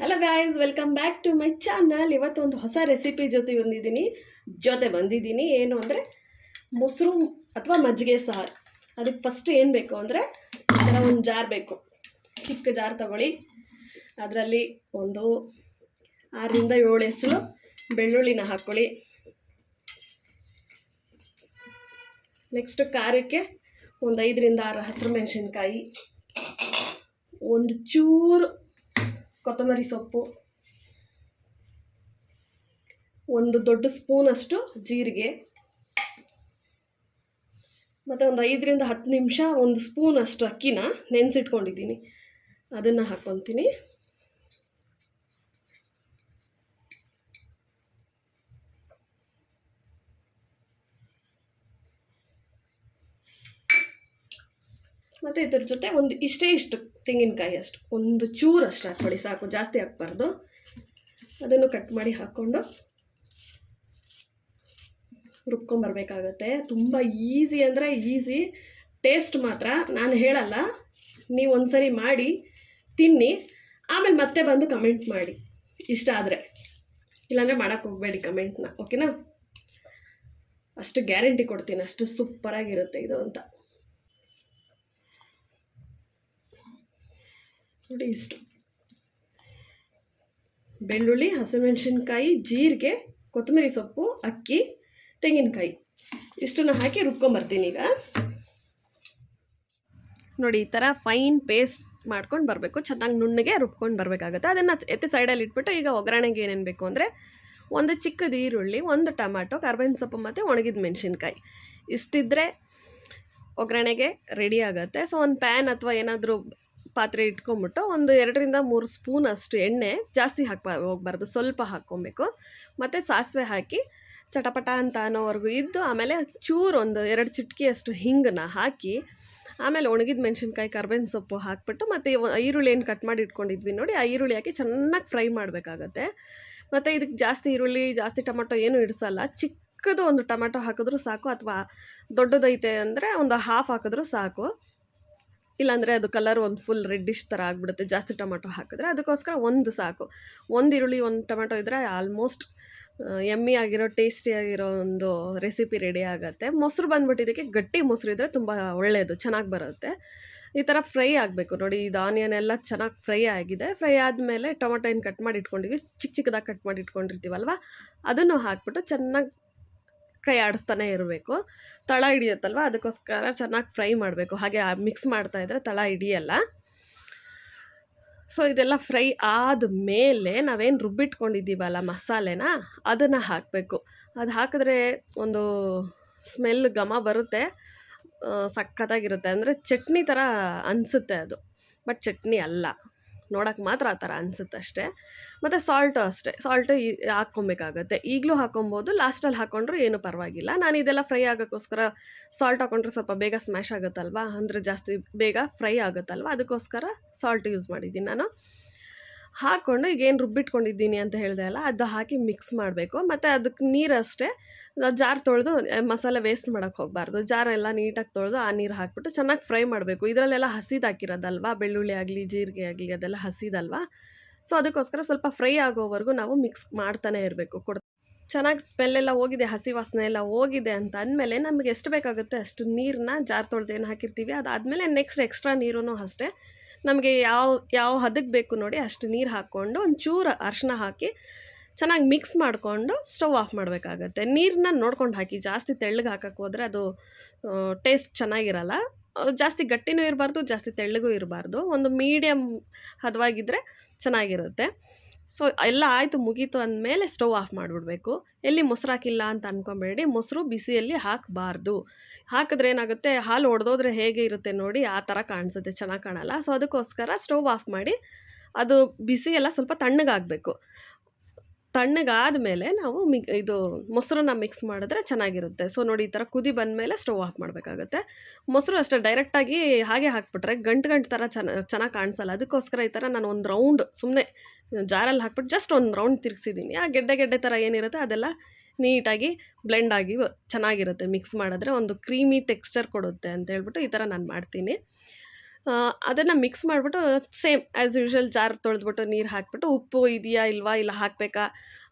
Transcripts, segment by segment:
Hello guys welcome back to my channel ಇವತ್ತು ಒಂದು ಹೊಸ ರೆಸಿಪಿ ಜೊತೆ ಬಂದಿದ್ದೀನಿ. ಜೊತೆ ಬಂದಿದ್ದೀನಿ. ಏನು ಅಂದರೆ ಮೊಸರು ಅಥವಾ ಮಜ್ಜಿಗೆ ಸಾರು. ಅದಕ್ಕೆ ಫಸ್ಟ್ ಏನು ಬೇಕು ಅಂದರೆ ಥರ ಒಂದು ಜಾರ್ ಬೇಕು. ಚಿಕ್ಕ ಜಾರ್ ತಗೊಳ್ಳಿ. ಅದರಲ್ಲಿ ಒಂದು ಆರರಿಂದ ಏಳು ಹೆಸರು ಬೆಳ್ಳುಳ್ಳಿನ ಹಾಕ್ಕೊಳ್ಳಿ. ನೆಕ್ಸ್ಟ್ ಖಾರಕ್ಕೆ ಒಂದು ಐದರಿಂದ ಆರು ಹಸಿರು ಮೆಣಸಿನ್ಕಾಯಿ. ಒಂದು ಚೂರು ಕೊತ್ತಂಬರಿ ಸೊಪ್ಪು. ಒಂದು ದೊಡ್ಡ ಸ್ಪೂನಷ್ಟು ಜೀರಿಗೆ. ಮತ್ತು ಒಂದು ಐದರಿಂದ ಹತ್ತು ನಿಮಿಷ ಒಂದು ಸ್ಪೂನಷ್ಟು ಅಕ್ಕಿನ ನೆನೆಸಿಟ್ಕೊಂಡಿದ್ದೀನಿ. ಅದನ್ನು ಹಾಕ್ಕೊತೀನಿ. ಮತ್ತು ಇದ್ರ ಜೊತೆ ಒಂದು ಇಷ್ಟೇ ಇಷ್ಟು ತೆಂಗಿನಕಾಯಿ ಅಷ್ಟು. ಒಂದು ಚೂರು ಅಷ್ಟು ಹಾಕ್ಕೊಳ್ಳಿ, ಸಾಕು. ಜಾಸ್ತಿ ಹಾಕ್ಬಾರ್ದು. ಅದನ್ನು ಕಟ್ ಮಾಡಿ ಹಾಕ್ಕೊಂಡು ರುಬ್ಕೊಂಬರ್ಬೇಕಾಗತ್ತೆ. ತುಂಬ ಈಸಿ ಅಂದರೆ ಈಸಿ. ಟೇಸ್ಟ್ ಮಾತ್ರ. ನಾನು ಹೇಳಲ್ಲ. ನೀವು ಒಂದ್ಸರಿ ಮಾಡಿ, ತಿನ್ನಿ. ಆಮೇಲೆ ಮತ್ತೆ ಬಂದು ಕಮೆಂಟ್ ಮಾಡಿ. ಇಷ್ಟ ಆದರೆ. ಇಲ್ಲಾಂದರೆ ಮಾಡೋಕ್ಕೆ ಹೋಗಬೇಡಿ ಕಮೆಂಟ್ನ. ಓಕೆನಾ? ಅಷ್ಟು ಗ್ಯಾರಂಟಿ ಕೊಡ್ತೀನಿ. ಅಷ್ಟು ಸೂಪರಾಗಿರುತ್ತೆ ಇದು ಅಂತ. ನೋಡಿ ಇಷ್ಟು. ಬೆಳ್ಳುಳ್ಳಿ, ಹಸಿಮೆಣಸಿನ್ಕಾಯಿ, ಜೀರಿಗೆ, ಕೊತ್ತಂಬರಿ ಸೊಪ್ಪು, ಅಕ್ಕಿ, ತೆಂಗಿನಕಾಯಿ. ಇಷ್ಟನ್ನು ಹಾಕಿ ರುಬ್ಕೊಂಬರ್ತೀನಿ ಈಗ. ನೋಡಿ, ಈ ಥರ ಫೈನ್ ಪೇಸ್ಟ್ ಮಾಡ್ಕೊಂಡು ಬರಬೇಕು. ಚೆನ್ನಾಗಿ ನುಣ್ಣಗೆ ರುಬ್ಕೊಂಡು ಬರಬೇಕಾಗುತ್ತೆ. ಅದನ್ನು ಎತ್ತಿ ಸೈಡಲ್ಲಿ ಇಟ್ಬಿಟ್ಟು ಈಗ ಒಗ್ಗರಣೆಗೆ ಏನೇನು ಬೇಕು ಅಂದರೆ ಒಂದು ಚಿಕ್ಕದು ಈರುಳ್ಳಿ, ಒಂದು ಟೊಮ್ಯಾಟೊ ಕರ್ಬೇವಿನ ಸೊಪ್ಪು ಮತ್ತು ಒಣಗಿದ ಮೆಣಸಿನ್ಕಾಯಿ. ಇಷ್ಟಿದ್ರೆ ಒಗ್ಗರಣೆಗೆ ರೆಡಿ ಆಗುತ್ತೆ. ಸೊ ಒಂದು ಪ್ಯಾನ್ ಅಥವಾ ಏನಾದರೂ ಪಾತ್ರೆ ಇಟ್ಕೊಂಬಿಟ್ಟು ಒಂದು ಎರಡರಿಂದ ಮೂರು ಸ್ಪೂನ್ ಅಷ್ಟು ಎಣ್ಣೆ ಜಾಸ್ತಿ ಹಾಕ್ಬಾ, ಹೋಗ್ಬಾರ್ದು, ಸ್ವಲ್ಪ ಹಾಕ್ಕೊಬೇಕು. ಮತ್ತು ಸಾಸಿವೆ ಹಾಕಿ ಚಟಪಟ ಅಂತ ಅನ್ನೋವರೆಗೂ ಇದ್ದು ಆಮೇಲೆ ಚೂರು ಒಂದು ಎರಡು ಚಿಟಕಿಯಷ್ಟು ಹಿಂಗನ್ನ ಹಾಕಿ ಆಮೇಲೆ ಒಣಗಿದ ಮೆಣಸಿನ್ಕಾಯಿ, ಕರ್ಬೇವಿನ ಸೊಪ್ಪು ಹಾಕ್ಬಿಟ್ಟು ಮತ್ತು ಈರುಳ್ಳಿ ಏನು ಕಟ್ ಮಾಡಿ ಇಟ್ಕೊಂಡಿದ್ವಿ ನೋಡಿ, ಆ ಈರುಳ್ಳಿ ಹಾಕಿ ಚೆನ್ನಾಗಿ ಫ್ರೈ ಮಾಡಬೇಕಾಗತ್ತೆ. ಮತ್ತು ಇದಕ್ಕೆ ಜಾಸ್ತಿ ಈರುಳ್ಳಿ, ಜಾಸ್ತಿ ಟೊಮೊಟೊ ಏನು ಇಡಿಸಲ್ಲ, ಚಿಕ್ಕದು ಒಂದು ಟೊಮೆಟೊ ಹಾಕಿದ್ರೂ ಸಾಕು ಅಥವಾ ದೊಡ್ಡದೈತೆ ಅಂದರೆ ಒಂದು ಹಾಫ್ ಹಾಕಿದ್ರೂ ಸಾಕು. ಇಲ್ಲಾಂದರೆ ಅದು ಕಲರ್ ಒಂದು ಫುಲ್ ರೆಡ್ಡಿಶ್ ಥರ ಆಗಿಬಿಡುತ್ತೆ. ಜಾಸ್ತಿ ಟೊಮೆಟೊ ಹಾಕಿದ್ರೆ ಅದಕ್ಕೋಸ್ಕರ ಒಂದು ಸಾಕು. ಒಂದು ಈರುಳ್ಳಿ, ಒಂದು ಟೊಮೆಟೊ ಇದ್ದರೆ ಆಲ್ಮೋಸ್ಟ್ ಎಮ್ಮಿ ಆಗಿರೋ ಟೇಸ್ಟಿ ಆಗಿರೋ ಒಂದು ರೆಸಿಪಿ ರೆಡಿ ಆಗುತ್ತೆ. ಮೊಸರು ಬಂದ್ಬಿಟ್ಟು ಇದಕ್ಕೆ ಗಟ್ಟಿ ಮೊಸರು ಇದ್ದರೆ ತುಂಬ ಒಳ್ಳೆಯದು ಚೆನ್ನಾಗಿ ಬರುತ್ತೆ. ಈ ಥರ ಫ್ರೈ ಆಗಬೇಕು. ನೋಡಿ, ಇದು ಆನಿಯನ್ ಎಲ್ಲ ಚೆನ್ನಾಗಿ ಫ್ರೈ ಆಗಿದೆ. ಫ್ರೈ ಆದಮೇಲೆ ಟೊಮೆಟೊ ಏನು ಕಟ್ ಮಾಡಿ ಇಟ್ಕೊಂಡಿವಿ. ಚಿಕ್ಕ ಚಿಕ್ಕದಾಗಿ ಕಟ್ ಮಾಡಿ ಇಟ್ಕೊಂಡಿರ್ತೀವಲ್ವ? ಅದನ್ನು ಹಾಕ್ಬಿಟ್ಟು ಚೆನ್ನಾಗಿ ಕೈ ಆಡಿಸ್ತಾನೆ ಇರಬೇಕು. ತಳ ಹಿಡಿಯುತ್ತಲ್ವ? ಅದಕ್ಕೋಸ್ಕರ ಚೆನ್ನಾಗಿ ಫ್ರೈ ಮಾಡಬೇಕು. ಹಾಗೆ ಮಿಕ್ಸ್ ಮಾಡ್ತಾ ಇದ್ದರೆ ತಳ ಹಿಡಿಯಲ್ಲ. ಸೊ, ಇದೆಲ್ಲ ಫ್ರೈ ಆದ ಮೇಲೆ ನಾವೇನು ರುಬ್ಬಿಟ್ಕೊಂಡಿದ್ದೀವಲ್ಲ ಮಸಾಲೆನ, ಅದನ್ನು ಹಾಕಬೇಕು. ಅದು ಹಾಕಿದ್ರೆ ಒಂದು ಸ್ಮೆಲ್ ಘಮ ಬರುತ್ತೆ. ಸಖತ್ತಾಗಿರುತ್ತೆ. ಅಂದರೆ ಚಟ್ನಿ ಥರ ಅನಿಸುತ್ತೆ ಅದು. ಬಟ್ ಚಟ್ನಿ ಅಲ್ಲ. ನೋಡೋಕೆ ಮಾತ್ರ ಆ ಥರ ಅನಿಸುತ್ತೆ ಅಷ್ಟೇ. ಮತ್ತು ಸಾಲ್ಟು ಅಷ್ಟೇ. ಸಾಲ್ಟು ಹಾಕ್ಕೊಬೇಕಾಗತ್ತೆ. ಈಗಲೂ ಹಾಕೊಬೋದು ಲಾಸ್ಟಲ್ಲಿ ಹಾಕ್ಕೊಂಡ್ರು ಏನೂ ಪರವಾಗಿಲ್ಲ. ನಾನು ಇದೆಲ್ಲ ಫ್ರೈ ಆಗೋಕ್ಕೋಸ್ಕರ ಸಾಲ್ಟ್ ಹಾಕ್ಕೊಂಡ್ರೆ ಸ್ವಲ್ಪ ಬೇಗ ಸ್ಮ್ಯಾಶ್ ಆಗುತ್ತಲ್ವಾ? ಅಂದರೆ ಜಾಸ್ತಿ ಬೇಗ ಫ್ರೈ ಆಗುತ್ತಲ್ವ? ಅದಕ್ಕೋಸ್ಕರ ಸಾಲ್ಟ್ ಯೂಸ್ ಮಾಡಿದ್ದೀನಿ ನಾನು. ಹಾಕ್ಕೊಂಡು ಈಗ ಏನು ರುಬ್ಬಿಟ್ಕೊಂಡಿದ್ದೀನಿ ಅಂತ ಹೇಳಿದೆ ಅಲ್ಲ, ಅದು ಹಾಕಿ ಮಿಕ್ಸ್ ಮಾಡಬೇಕು. ಮತ್ತು ಅದಕ್ಕೆ ನೀರಷ್ಟೇ ಜಾರ್ ತೊಳೆದು ಮಸಾಲೆ ವೇಸ್ಟ್ ಮಾಡೋಕ್ಕೆ ಹೋಗಬಾರ್ದು. ಜಾರೆಲ್ಲ ನೀಟಾಗಿ ತೊಳೆದು ಆ ನೀರು ಹಾಕ್ಬಿಟ್ಟು ಚೆನ್ನಾಗಿ ಫ್ರೈ ಮಾಡಬೇಕು. ಇದರಲ್ಲೆಲ್ಲ ಹಸಿದು ಹಾಕಿರೋದಲ್ವಾ? ಬೆಳ್ಳುಳ್ಳಿ ಆಗಲಿ, ಜೀರಿಗೆ ಆಗಲಿ, ಅದೆಲ್ಲ ಹಸಿದಲ್ವಾ? ಸೊ ಅದಕ್ಕೋಸ್ಕರ ಸ್ವಲ್ಪ ಫ್ರೈ ಆಗೋವರೆಗೂ ನಾವು ಮಿಕ್ಸ್ ಮಾಡ್ತಾನೆ ಇರಬೇಕು. ಕೊಡ್ ಚೆನ್ನಾಗಿ ಸ್ಮೆಲ್ಲೆಲ್ಲ ಹೋಗಿದೆ, ಹಸಿ ವಾಸನೆ ಎಲ್ಲ ಹೋಗಿದೆ ಅಂತ ಅಂದಮೇಲೆ ನಮಗೆ ಎಷ್ಟು ಬೇಕಾಗುತ್ತೆ ಅಷ್ಟು ನೀರನ್ನ ಜಾರ್ ತೊಳೆದು ಏನು ಹಾಕಿರ್ತೀವಿ, ಅದಾದಮೇಲೆ ನೆಕ್ಸ್ಟ್ ಎಕ್ಸ್ಟ್ರಾ ನೀರೂ ಅಷ್ಟೇ. ನಮಗೆ ಯಾವ ಯಾವ ಹದಕ್ಕೆ ಬೇಕು ನೋಡಿ ಅಷ್ಟು ನೀರು ಹಾಕ್ಕೊಂಡು ಒಂಚೂರು ಅರಿಶಿನ ಹಾಕಿ ಚೆನ್ನಾಗಿ ಮಿಕ್ಸ್ ಮಾಡಿಕೊಂಡು ಸ್ಟವ್ ಆಫ್ ಮಾಡಬೇಕಾಗತ್ತೆ. ನೀರನ್ನ ನೋಡ್ಕೊಂಡು ಹಾಕಿ, ಜಾಸ್ತಿ ತೆಳ್ಳಗೆ ಹಾಕಕ್ಕೆ ಹೋದರೆ ಅದು ಟೇಸ್ಟ್ ಚೆನ್ನಾಗಿರಲ್ಲ. ಜಾಸ್ತಿ ಗಟ್ಟಿನೂ ಇರಬಾರ್ದು, ಜಾಸ್ತಿ ತೆಳ್ಳಗೂ ಇರಬಾರ್ದು. ಒಂದು ಮೀಡಿಯಮ್ ಹದವಾಗಿದ್ದರೆ ಚೆನ್ನಾಗಿರುತ್ತೆ. ಸೊ, ಎಲ್ಲ ಆಯಿತು ಮುಗೀತು ಅಂದಮೇಲೆ ಸ್ಟವ್ ಆಫ್ ಮಾಡಿಬಿಡ್ಬೇಕು. ಎಲ್ಲಿ ಮೊಸರು ಹಾಕಿಲ್ಲ ಅಂತ ಅಂದ್ಕೊಬೇಡಿ ಮೊಸರು ಬಿಸಿಯಲ್ಲಿ ಹಾಕಬಾರ್ದು. ಹಾಕಿದ್ರೆ ಏನಾಗುತ್ತೆ, ಹಾಲು ಒಡೆದೋದ್ರೆ ಹೇಗೆ ಇರುತ್ತೆ ನೋಡಿ ಆ ಥರ ಕಾಣಿಸುತ್ತೆ, ಚೆನ್ನಾಗಿ ಕಾಣಲ್ಲ. ಸೊ, ಅದಕ್ಕೋಸ್ಕರ ಸ್ಟವ್ ಆಫ್ ಮಾಡಿ, ಅದು ಬಿಸಿ ಎಲ್ಲ ಸ್ವಲ್ಪ ತಣ್ಣಗಾಗಬೇಕು. ತಣ್ಣಗಾದಮೇಲೆ ನಾವು ಮಿ ಇದು ಮೊಸರನ್ನ ಮಿಕ್ಸ್ ಮಾಡಿದ್ರೆ ಚೆನ್ನಾಗಿರುತ್ತೆ. ಸೊ, ನೋಡಿ ಈ ಥರ ಕುದಿ ಬಂದ ಮೇಲೆ ಸ್ಟವ್ ಆಫ್ ಮಾಡಬೇಕಾಗುತ್ತೆ. ಮೊಸರು ಅಷ್ಟೇ, ಡೈರೆಕ್ಟಾಗಿ ಹಾಗೆ ಹಾಕ್ಬಿಟ್ರೆ ಗಂಟು ಗಂಟು ಥರ ಚೆನ್ನ, ಚೆನ್ನಾಗಿ ಕಾಣಿಸಲ್ಲ. ಅದಕ್ಕೋಸ್ಕರ ಈ ಥರ ನಾನು ಒಂದು ರೌಂಡ್ ಸುಮ್ಮನೆ ಜಾರಲ್ಲಿ ಹಾಕ್ಬಿಟ್ಟು ಜಸ್ಟ್ ಒಂದು ರೌಂಡ್ ತಿರುಗಿಸಿದ್ದೀನಿ. ಆ ಗೆಡ್ಡೆ ಗೆಡ್ಡೆ ಥರ ಏನಿರುತ್ತೆ ಅದೆಲ್ಲ ನೀಟಾಗಿ ಬ್ಲೆಂಡ್ ಆಗಿ ಚೆನ್ನಾಗಿರುತ್ತೆ. ಮಿಕ್ಸ್ ಮಾಡಿದ್ರೆ ಒಂದು ಕ್ರೀಮಿ ಟೆಕ್ಸ್ಚರ್ ಕೊಡುತ್ತೆ ಅಂತ ಹೇಳ್ಬಿಟ್ಟು ಈ ಥರ ನಾನು ಮಾಡ್ತೀನಿ. ಅದನ್ನು ಮಿಕ್ಸ್ ಮಾಡಿಬಿಟ್ಟು ಸೇಮ್ ಆ್ಯಸ್ ಯೂಶ್ವಲ್ ಜಾರ್ ತೊಳೆದ್ಬಿಟ್ಟು ನೀರು ಹಾಕಿಬಿಟ್ಟು ಉಪ್ಪು ಇದೆಯಾ ಇಲ್ವಾ ಇಲ್ಲ ಹಾಕಬೇಕಾ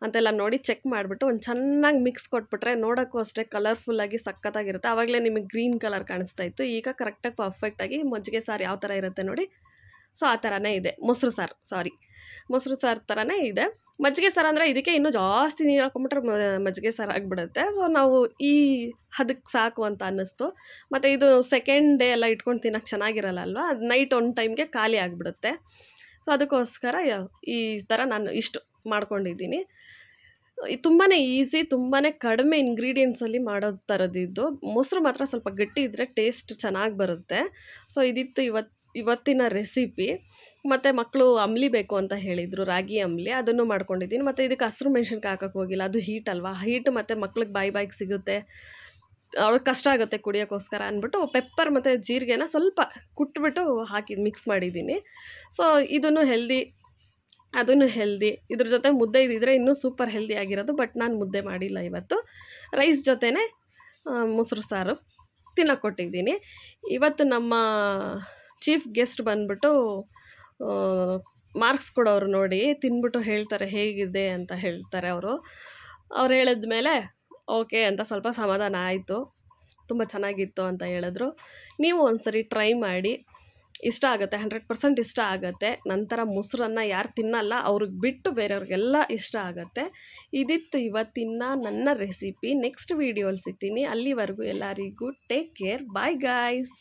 ಅಂತೆಲ್ಲ ನೋಡಿ ಚೆಕ್ ಮಾಡಿಬಿಟ್ಟು ಒಂದು ಚೆನ್ನಾಗಿ ಮಿಕ್ಸ್ ಕೊಟ್ಬಿಟ್ರೆ ನೋಡೋಕ್ಕೂ ಅಷ್ಟೇ ಕಲರ್ಫುಲ್ಲಾಗಿ ಸಖತ್ತಾಗಿರುತ್ತೆ. ಆವಾಗಲೇ ನಿಮಗೆ ಗ್ರೀನ್ ಕಲರ್ ಕಾಣಿಸ್ತಾ ಇತ್ತು. ಈಗ ಕರೆಕ್ಟಾಗಿ ಪರ್ಫೆಕ್ಟಾಗಿ ಮಜ್ಜಿಗೆ ಸಾರು ಯಾವ ಥರ ಇರುತ್ತೆ ನೋಡಿ. ಸೊ ಆ ಥರನೇ ಇದೆ. ಮೊಸರು ಸಾರು ಸಾರಿ ಮೊಸರು ಸಾರು ಥರನೇ ಇದೆ. ಮಜ್ಜಿಗೆ ಸಾರು ಅಂದರೆ ಇದಕ್ಕೆ ಇನ್ನೂ ಜಾಸ್ತಿ ನೀರು ಹಾಕೊಂಬಿಟ್ರೆ ಮಜ್ಜಿಗೆ ಸಾರು ಆಗಿಬಿಡುತ್ತೆ. ಸೊ ನಾವು ಈ ಹದಕ್ಕೆ ಸಾಕು ಅಂತ ಅನ್ನಿಸ್ತು. ಮತ್ತು ಇದು ಸೆಕೆಂಡ್ ಡೇ ಎಲ್ಲ ಇಟ್ಕೊಂಡು ತಿನ್ನೋಕ್ಕೆ ಚೆನ್ನಾಗಿರಲ್ಲ ಅಲ್ವಾ? ಅದು ನೈಟ್ ಒಂದು ಟೈಮ್ಗೆ ಖಾಲಿ ಆಗಿಬಿಡುತ್ತೆ. ಸೊ ಅದಕ್ಕೋಸ್ಕರ ಈ ಥರ ನಾನು ಇಷ್ಟು ಮಾಡ್ಕೊಂಡಿದ್ದೀನಿ. ತುಂಬಾ ಈಸಿ ತುಂಬಾ ಕಡಿಮೆ ಇಂಗ್ರೀಡಿಯೆಂಟ್ಸಲ್ಲಿ ಮಾಡೋ ಥರದ್ದು ಮೊಸರು ಮಾತ್ರ ಸ್ವಲ್ಪ ಗಟ್ಟಿ ಇದ್ದರೆ ಟೇಸ್ಟ್ ಚೆನ್ನಾಗಿ ಬರುತ್ತೆ. ಸೊ ಇದಿತ್ತು ಇವತ್ತು ಇವತ್ತಿನ ರೆಸಿಪಿ. ಮತ್ತು ಮಕ್ಕಳು ಅಂಬ್ಲಿ ಬೇಕು ಅಂತ ಹೇಳಿದರು, ರಾಗಿ ಅಂಬ್ಲಿ ಅದನ್ನು ಮಾಡ್ಕೊಂಡಿದ್ದೀನಿ. ಮತ್ತು ಇದಕ್ಕೆ ಹಸಿರು ಮೆಣಸಿನ್ಕಾಯಿ ಹಾಕೋಕ್ಕೆ ಹೋಗಿಲ್ಲ, ಅದು ಹೀಟ್ ಅಲ್ವಾ? ಹೀಟ್ ಮತ್ತು ಮಕ್ಳಿಗೆ ಬಾಯಿ ಬಾಯಿಗೆ ಸಿಗುತ್ತೆ. ಅವ್ರಿಗೆ ಕಷ್ಟ ಆಗುತ್ತೆ ಕುಡಿಯೋಕ್ಕೋಸ್ಕರ ಅಂದ್ಬಿಟ್ಟು ಪೆಪ್ಪರ್ ಮತ್ತು ಜೀರಿಗೆನ ಸ್ವಲ್ಪ ಕುಟ್ಬಿಟ್ಟು ಹಾಕಿ ಮಿಕ್ಸ್ ಮಾಡಿದ್ದೀನಿ. ಸೊ ಇದನ್ನು ಹೆಲ್ದಿ ಅದನ್ನು ಹೆಲ್ದಿ ಇದ್ರ ಜೊತೆ ಮುದ್ದೆ ಇದ್ದಿದ್ರೆ ಇನ್ನೂ ಸೂಪರ್ ಹೆಲ್ದಿ ಆಗಿರೋದು ಬಟ್ ನಾನು ಮುದ್ದೆ ಮಾಡಿಲ್ಲ ಇವತ್ತು. ರೈಸ್ ಜೊತೆನೇ ಮೊಸರು ಸಾರು ತಿನ್ನೋಕೆ ಕೊಟ್ಟಿದ್ದೀನಿ ಇವತ್ತು ನಮ್ಮ ಚೀಫ್ ಗೆಸ್ಟ್ ಬಂದ್ಬಿಟ್ಟು ಮಾರ್ಕ್ಸ್ ಕೊಡೋರು ನೋಡಿ ತಿನ್ಬಿಟ್ಟು ಹೇಳ್ತಾರೆ, ಹೇಗಿದೆ ಅಂತ ಹೇಳ್ತಾರೆ ಅವರು. ಅವ್ರು ಹೇಳಿದ ಮೇಲೆ, ಓಕೆ ಅಂತ ಸ್ವಲ್ಪ ಸಮಾಧಾನ ಆಯಿತು. ತುಂಬ ಚೆನ್ನಾಗಿತ್ತು ಅಂತ ಹೇಳಿದ್ರು. ನೀವು ಒಂದ್ಸರಿ ಟ್ರೈ ಮಾಡಿ. ಇಷ್ಟ ಆಗುತ್ತೆ, ಹಂಡ್ರೆಡ್ ಪರ್ಸೆಂಟ್ ಇಷ್ಟ ಆಗುತ್ತೆ. ನಂತರ ಮೊಸರನ್ನ ಯಾರು ತಿನ್ನಲ್ಲ, ಅವ್ರಿಗೆ ಬಿಟ್ಟು ಬೇರೆಯವ್ರಿಗೆಲ್ಲ ಇಷ್ಟ ಆಗುತ್ತೆ. ಇದಿತ್ತು ಇವತ್ತಿನ ನನ್ನ ರೆಸಿಪಿ. ನೆಕ್ಸ್ಟ್ ವೀಡಿಯೋಲಿ ಸಿಗ್ತೀನಿ. ಅಲ್ಲಿವರೆಗೂ ಎಲ್ಲರಿಗೂ ಟೇಕ್ ಕೇರ್. Bye guys.